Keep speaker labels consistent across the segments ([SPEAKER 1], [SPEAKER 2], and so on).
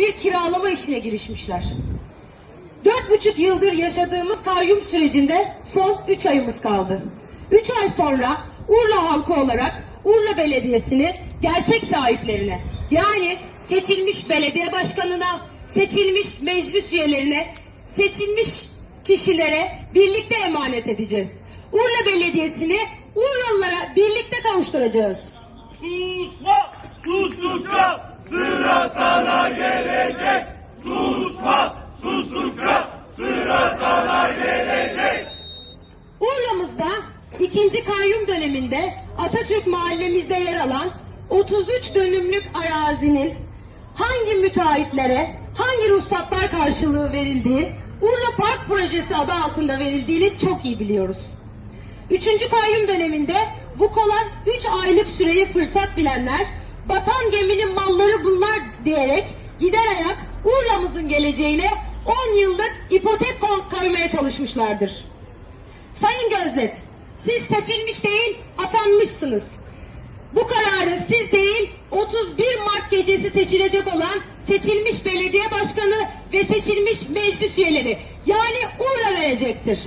[SPEAKER 1] bir kiralama işine girişmişler. Dört buçuk yıldır yaşadığımız kayyum sürecinde son üç ayımız kaldı. Üç ay sonra Urla halkı olarak Urla Belediyesi'ni gerçek sahiplerine yani seçilmiş belediye başkanına, seçilmiş meclis üyelerine, seçilmiş kişilere birlikte emanet edeceğiz. Urla Belediyesi'ni Urlalılara birlikte kavuşturacağız.
[SPEAKER 2] Susma! Sıra sana gelecek. Susma! Sustukça sıra sana gelecek.
[SPEAKER 1] Urla'mızda ikinci kayyum döneminde Atatürk mahallemizde yer alan 33 dönümlük arazinin hangi müteahhitlere, hangi ruhsatlar karşılığı verildiği, Urla Park Projesi adı altında verildiğini çok iyi biliyoruz. Üçüncü kayyum döneminde bu kalan 3 aylık süreyi fırsat bilenler, batan geminin malları bunlar diyerek gider ayak Urla'mızın geleceğine 10 yıllık ipotek koymaya çalışmışlardır. Sayın Gözlet, siz seçilmiş değil, atanmışsınız. Bu kararı siz değil, 31 Mart gecesi seçilecek olan seçilmiş belediye başkanı ve seçilmiş meclis üyeleri yani Urla verecektir.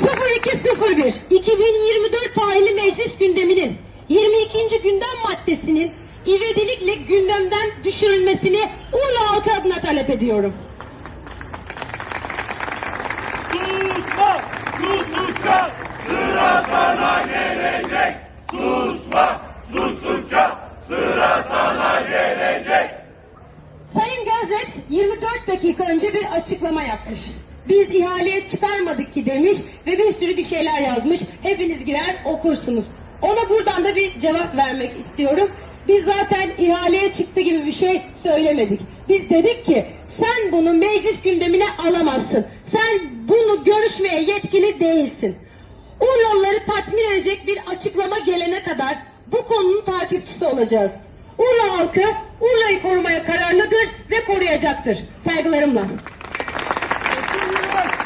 [SPEAKER 1] ...0201... ...2024 tarihli meclis gündeminin... ...22. gündem maddesinin... ...ivedilikle gündemden düşürülmesini... ...Urla halkı adına talep ediyorum.
[SPEAKER 2] Susma! Sustukça sıra sana gelecek. Susma! Sustukça sıra sana gelecek.
[SPEAKER 1] Sayın Gözet 24 dakika önce bir açıklama yapmış. Biz ihaleye çıkarmadık ki demiş ve bir sürü bir şeyler yazmış. Hepiniz girer okursunuz. Ona buradan da bir cevap vermek istiyorum. Biz zaten ihaleye çıktı gibi bir şey söylemedik. Biz dedik ki sen bunu meclis gündemine alamazsın. Sen bunu görüşmeye yetkili değilsin. Urlalıları tatmin edecek bir açıklama gelene kadar bu konunun takipçisi olacağız. Urla halkı Urla'yı korumaya kararlıdır ve koruyacaktır. Saygılarımla.